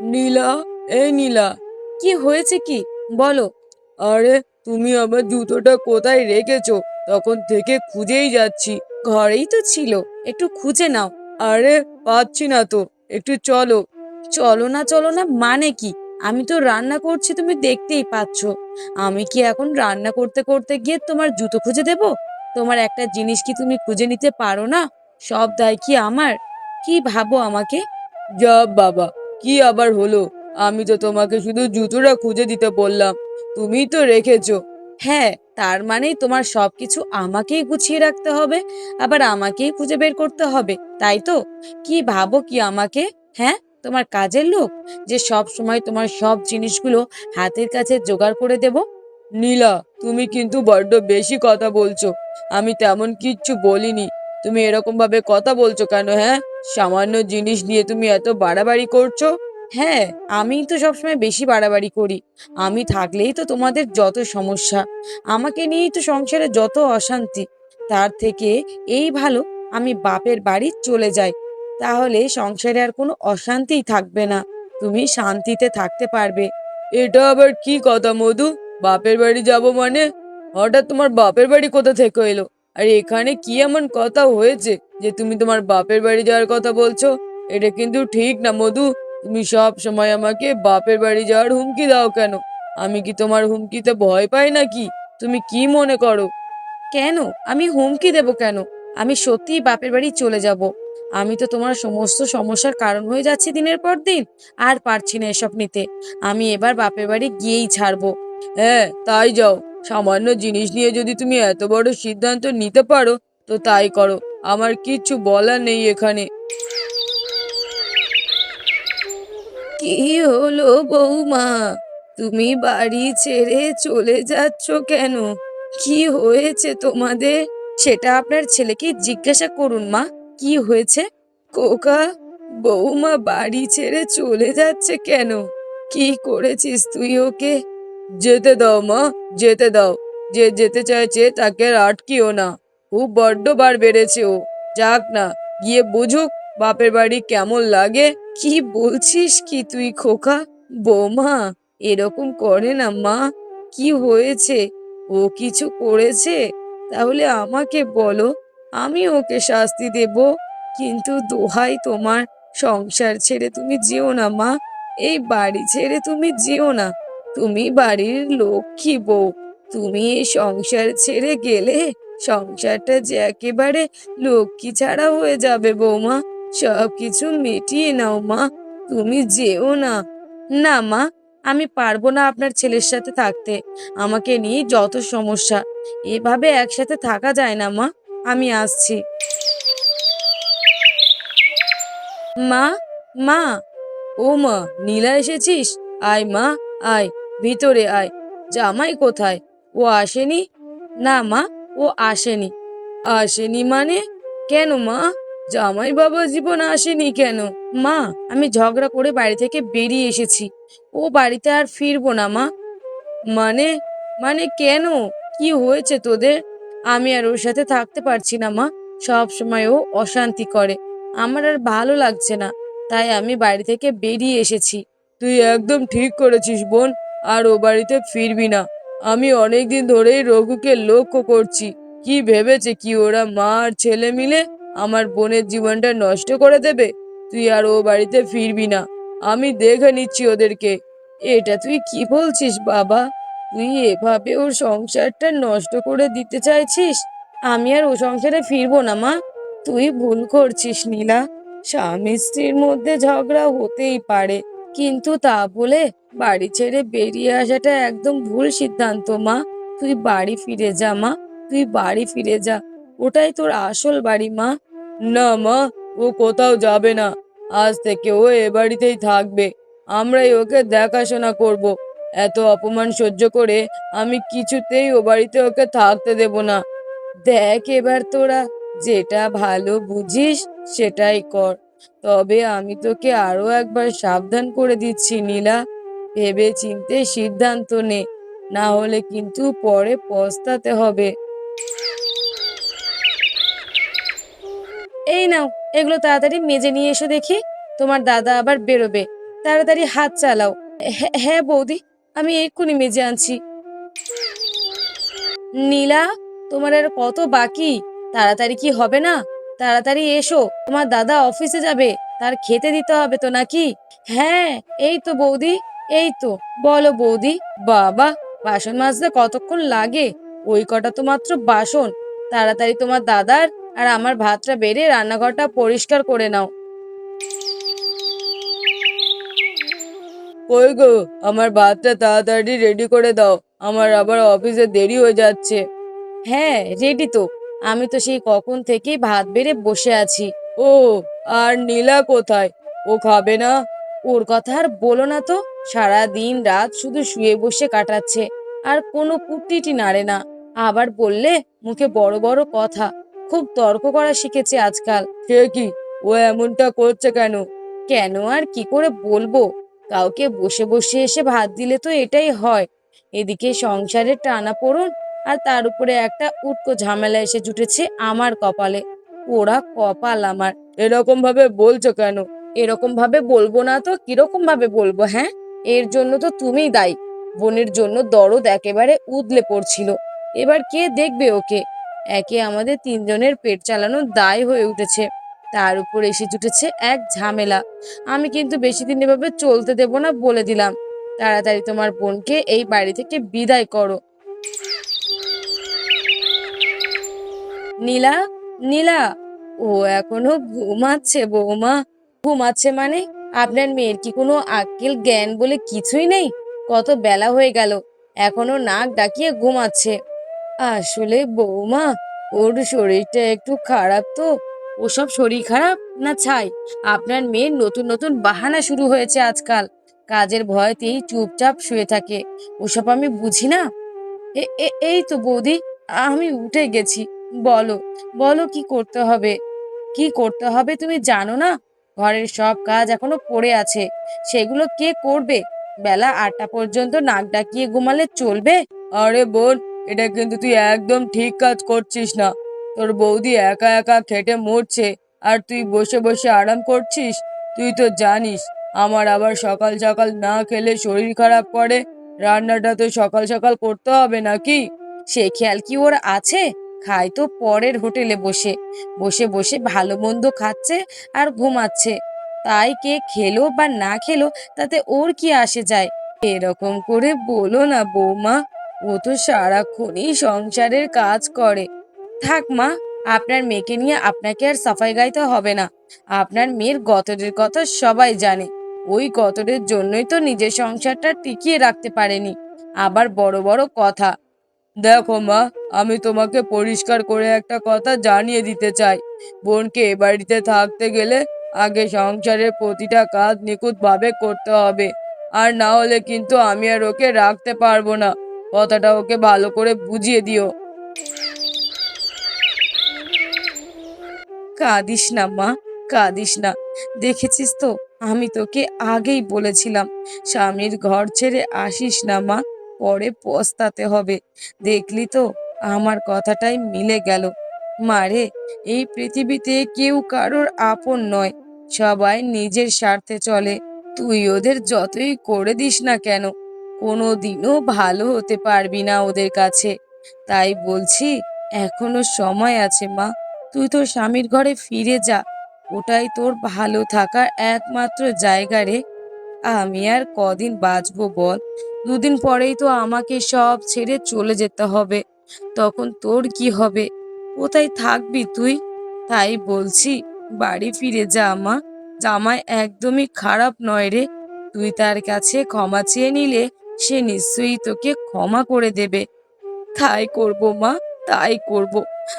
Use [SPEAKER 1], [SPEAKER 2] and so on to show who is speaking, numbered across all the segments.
[SPEAKER 1] নীলা এই নীলা, কি হয়েছে কি? বলো। আরে, তুমি আমার জুতোটা কোথায় রেখেছো? তখন থেকে খুঁজেই যাচ্ছি। ঘরেই তো ছিল। একটু খুঁজে নাও। আরে, পাচ্ছি না তো। একটু চলো। চলো না চলো না মানে কি? আমি তো রান্না করছি, তুমি দেখতেই পাচ্ছ। আমি কি এখন রান্না করতে করতে গিয়ে তোমার জুতো খুঁজে দেব? তোমার একটা জিনিস কি তুমি খুঁজে নিতে পারো না? সব দায় কি আমার? কি ভাবো আমাকে? যা বাবা কি আবার হলো? আমি তো তোমাকে শুধু জুতোটা খুঁজে দিতে বললাম। তুমিই তো রেখেছো। হ্যাঁ তার মানেই তোমার সবকিছু আমাকেই গুছিয়ে রাখতে হবে, আবার আমাকেই খুঁজে বের করতে হবে, তাই তো? কি ভাবো কি আমাকে? হ্যাঁ তোমার কাজের লোক? যে সব সময় তোমার সব জিনিসগুলো হাতের কাছে জোগাড় করে দেব? নীলা, তুমি কিন্তু বড্ড বেশি কথা বলছো। আমি তেমন কিচ্ছু বলিনি। তুমি এরকম ভাবে কথা বলছো কেন হ্যাঁ? সামান্য জিনিস নিয়ে তুমি এত বাড়াবাড়ি করছ? হ্যাঁ আমি তো সবসময় বেশি বাড়াবাড়ি করি। আমি থাকলেই তো তোমাদের যত সমস্যা। আমাকে নিয়েই তো সংসারে যত অশান্তি। তার থেকে এই ভালো, আমি বাপের বাড়ি চলে যাই। তাহলে সংসারে আর কোনো অশান্তিই থাকবে না। তুমি শান্তিতে থাকতে পারবে। এটা আবার কি কথা, মধু? বাপের বাড়ি যাব মানে? হঠাৎ তোমার বাপের বাড়ি কোথা থেকে এলো? আর এখানে কি এমন কথা হয়েছে যে তুমি তোমার বাপের বাড়ি যাওয়ার কথা বলছো? এটা কিন্তু ঠিক না, মধু। তুমি সব সময় আমাকে বাপের বাড়ি যাওয়ার হুমকি দাও কেন? আমি কি তোমার হুমকিতে ভয় পাই নাকি? তুমি কি মনে করো? কেন? আমি হুমকি দেব কেন? আমি সত্যিই বাপের বাড়ি চলে যাব। আমি তো তোমার সমস্ত সমস্যার কারণ হয়ে যাচ্ছি দিনের পর দিন। আর পারছি না এসব নিতে। আমি এবার বাপের বাড়ি গিয়েই ছাড়বো। হ্যাঁ তাই যাও। সামান্য জিনিস নিয়ে যদি তুমি এত বড় সিদ্ধান্ত নিতে পারো, তো তাই করো। আমার কিচ্ছু বলার নেই এখানে। কি হলো বৌমা? তুমি বাড়ি ছেড়ে চলে যাচ্ছ কেন? কি হয়েছে তোমাদের? সেটা আপনার ছেলেকে জিজ্ঞাসা করুন, মা। কি হয়েছে? কোকা বৌমা বাড়ি ছেড়ে চলে যাচ্ছে কেন? কি করেছিস তুই ওকে? যেতে দাও, মা, যেতে দাও। যে যেতে চাইছে তাকে আটকিও না। খুব বড্ড বার বেড়েছে ও। যাক না, গিয়ে বুঝুক বাপের বাড়ি কেমন লাগে। কি বলছিস কি তুই খোকা? বৌমা, এরকম করে না, মা। কি হয়েছে? ও কিছু করেছে? তাহলে আমাকে বলো, আমি ওকে শাস্তি দেব। কিন্তু দোহাই তোমার সংসার ছেড়ে তুমি যেও না, মা। এই বাড়ি ছেড়ে তুমি যেও না। তুমি বাড়ির লক্ষ্মী বউ। তুমি সংসার ছেড়ে গেলে সংসারটা যে একেবারে লক্ষ্মী ছাড়া হয়ে যাবে বৌমা। সব কিছু মিটিয়ে নাও মা, তুমি যেও না। না মা, আমি পারব না আপনার ছেলের সাথে থাকতে। আমাকে নিয়ে যত সমস্যা, এভাবে একসাথে থাকা যায় না মা। আমি আসছি। মা মা, ও মা, নীলা এসেছিস? আয় মা, আয়। ভিতরে আয়। জামাই কোথায়? ও আসেনি? না মা, ও আসেনি। আসেনি মানে? কেন মা? জামাই বাবা জীবন আসেনি কেন? মা, আমি ঝগড়া করে বাড়ি থেকে বেরিয়ে এসেছি। ও বাড়িতে আর ফিরবো না মা। মানে? মানে কেন? কি হয়েছে তোদের? আমি আর ওর সাথে থাকতে পারছি না মা। সব সময় ও অশান্তি করে। আমার আর ভালো লাগছে না। তাই আমি বাড়ি থেকে বেরিয়ে এসেছি। তুই একদম ঠিক করেছিস বোন। আর ও বাড়িতে ফিরবি না। আমি অনেক দিন ধরেই রঘুকে লক্ষ্য করছি। কি ভেবেছে কি ওরা মা আর ছেলে মিলে আমার বোনের জীবনটা নষ্ট করে দেবে? তুই আর ও বাড়িতে ফিরবি না। আমি দেখে নিচ্ছি ওদেরকে। এটা তুই কি বলছিস বাবা? তুই এভাবে ওর সংসারটা নষ্ট করে দিতে চাইছিস? আমি আর ও সংসারে ফিরবো না মা। তুই ভুল করছিস নীলা। স্বামী স্ত্রীর মধ্যে ঝগড়া হতেই পারে। কিন্তু তা বলে বাড়ি ছেড়ে বেরিয়ে আসাটা একদম ভুল সিদ্ধান্ত, মা। তুই বাড়ি ফিরে যা, মা। তুই বাড়ি ফিরে যা। ওটাই তোর আসল বাড়ি, মা। না, মা, ও কোথাও যাবে না। আজ থেকে ও এ বাড়িতেই থাকবে। আমরাই ওকে দেখাশোনা করব। এত অপমান সহ্য করে আমি কিছুতেই ও বাড়িতে ওকে থাকতে দেব না। দেখ এবার তোরা, যেটা ভালো বুঝিস সেটাই কর। তবে আমি তোকে আরও একবার সাবধান করে দিচ্ছি, নীলা। ভেবে চিনতে সিদ্ধান্ত নে, না হলে কিন্তু পরে পস্তাতে হবে। এই নাও, এগুলো তাড়াতাড়ি মেজে নিয়ে এসো দেখি, তোমার দাদা আবার বেরোবে। তাড়াতাড়ি হাত চালাও। হ্যাঁ বৌদি, আমি এক্ষুনি মেজে আনছি। নীলা, তোমার আর কত বাকি? তাড়াতাড়ি কি হবে না? তাড়াতাড়ি এসো, তোমার দাদা অফিসে যাবে, তার খেতে দিতে হবে তো নাকি? হ্যাঁ এই তো বৌদি, এই তো। বলো বৌদি, বাবা, বাসন মাজতে কতক্ষণ লাগে? ওই কটা তো মাত্র বাসন। তাড়াতাড়ি তোমার দাদার আর আমার ভাতটা বেড়ে রান্নাঘরটা পরিষ্কার করে নাও। কই গো, আমার ভাতটা তাড়াতাড়ি রেডি করে দাও, আমার আবার অফিসে দেরি হয়ে যাচ্ছে। হ্যাঁ রেডি তো। আমি তো সেই কখন থেকেই ভাত বেড়ে বসে আছি। ও, আর নীলা কোথায়? ও খাবে না? ওর কথা আর বলো না তো। সারা দিন রাত শুধু শুয়ে বসে কাটাচ্ছে। আর কোনো কুটিটি নাড়ে না। আবার বললে মুখে বড় বড় কথা। খুব তর্ক করা শিখেছে আজকাল। সে কি? ও এমনটা করছে কেন? কেন আর কি করে বলব? কাউকে বসে বসে এসে ভাত দিলে তো এটাই হয়। এদিকে সংসারের টানা পড়ুন আর তার উপরে একটা উটকো ঝামেলা এসে জুটেছে আমার কপালে। ওরা কপাল আমার। এরকম ভাবে বলছো কেন? এরকম ভাবে বলব না তো? কীরকম ভাবে বলব হ্যাঁ? এর জন্য তো তুমিই দায়ী। বোনের জন্য দরদ একেবারে উদলে পড়ছিল। এবার কে দেখবে ওকে? একে আমাদের তিনজনের পেট চালানোর দায় হয়ে উঠেছে। তার উপর এসে জুটেছে এক ঝামেলা। আমি কিন্তু বেশি দিন এভাবে চলতে দেব না বলে দিলাম। তাড়াতাড়ি তোমার বোনকে এই বাড়ি থেকে বিদায় করো। নীলা নীলা, ও এখনও ঘুমাচ্ছে বৌমা। ঘুমাচ্ছে মানে আপনার মেয়ের কি কোনো আক্কেল জ্ঞান বলে কিছুই নেই? কত বেলা হয়ে গেল, এখনও নাক ডাকিয়ে ঘুমাচ্ছে। আসলে বৌমা, ওর শরীরটা একটু খারাপ তো। ওসব শরীর খারাপ না ছাই? আপনার মেয়ের নতুন নতুন বাহানা শুরু হয়েছে আজকাল। কাজের ভয়তেই চুপচাপ শুয়ে থাকে। ওসব আমি বুঝি না। এই তো বৌদি, আমি উঠে গেছি। বলো বলো কি করতে হবে? কি করতে হবে তুমি জানো না? ঘরের সব কাজ এখনও পড়ে আছে। সেগুলো কে করবে? বেলা আটটা পর্যন্ত নাক ডাকিয়ে ঘুমালে চলবে? আরে বোন, এটা কিন্তু তুই একদম ঠিক কাজ করছিস না। তোর বৌদি একা একা খেটে মরছে, আর তুই বসে বসে আরাম করছিস? তুই তো জানিস, আমার আবার সকাল সকাল না খেলে শরীর খারাপ করে। রান্নাটা তো সকাল সকাল করতে হবে নাকি? সে খেয়াল কি ওর আছে? খায় তো পরের হোটেলে বসে। বসে বসে ভালো মন্দ খাচ্ছে আর ঘুমাচ্ছে। তাই কে খেলো বা না খেলো তাতে ওর কি আসে যায়? এরকম করে বলো না বৌমা, ও তো সারাক্ষণই সংসারের কাজ করে। থাক মা, আপনার মেয়েকে নিয়ে আপনাকে আর সাফাই গাইতে হবে না। আপনার মেয়ের গতরের কথা সবাই জানে। ওই গতরের জন্যই তো নিজের সংসারটা টিকিয়ে রাখতে পারেনি। আবার বড় বড় কথা দেখো মা, আমি তোমাকে পরিষ্কার করে একটা কথা জানিয়ে দিতে চাই। বোনকে এ বাড়িতে থাকতে গেলে আগে সংসারের প্রতিটা কাজ নিখুঁতভাবে করতে হবে। আর না হলে কিন্তু আমি আর ওকে রাখতে পারব না। কথাটা ওকে ভালো করে বুঝিয়ে দিও। কাঁদিস না মা, কাঁদিস না। দেখেছিস তো, আমি তোকে আগেই বলেছিলাম, স্বামীর ঘর ছেড়ে আসিস না মা। পরে পস্তাতে হবে। দেখলি তো, আমার কথাটাই মিলে গেল। মারে, এই পৃথিবীতে কেউ কারোর আপন নয়। সবাই নিজের স্বার্থে চলে। তুই ওদের যতই করে দিস না কেন কোনো দিনও ভালো হতে পারবি না ওদের কাছে। তাই বলছি, এখনও সময় আছে মা। তুই তোর স্বামীর ঘরে ফিরে যা। ওটাই তোর ভালো থাকার একমাত্র জায়গা রে। আমি আর কদিন বাঁচবো বল? দুদিন পরেই তো আমাকে সব ছেড়ে চলে যেতে হবে। তখন তোর কি হবে? কোথায় থাকবি তুই? তাই বলছি, বাড়ি ফিরে যা মা। জামাই একদমই খারাপ নয় রে। তুই তার কাছে ক্ষমা চেয়ে নিলে সে নিশ্চয়ই তোকে ক্ষমা করে দেবে। তাই করব মা, তাই করব।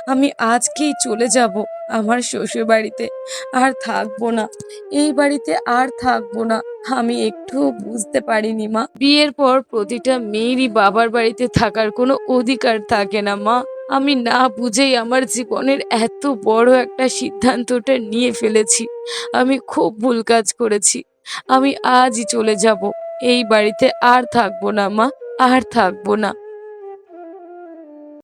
[SPEAKER 1] আমি আজকেই চলে যাব আমার শ্বশুর বাড়িতে আর থাকব না। এই বাড়িতে আর থাকব না। আমি একটু বুঝতে পারিনি, মা। বিয়ের পর প্রতিটা মেয়েরই বাবার বাড়িতে থাকার কোনো অধিকার থাকে না, মা। আমি না বুঝেই আমার জীবনের এত বড় একটা সিদ্ধান্তটা নিয়ে ফেলেছি। আমি খুব ভুল কাজ করেছি। আমি আজই চলে যাব। এই বাড়িতে আর থাকব না, মা। আর থাকব না।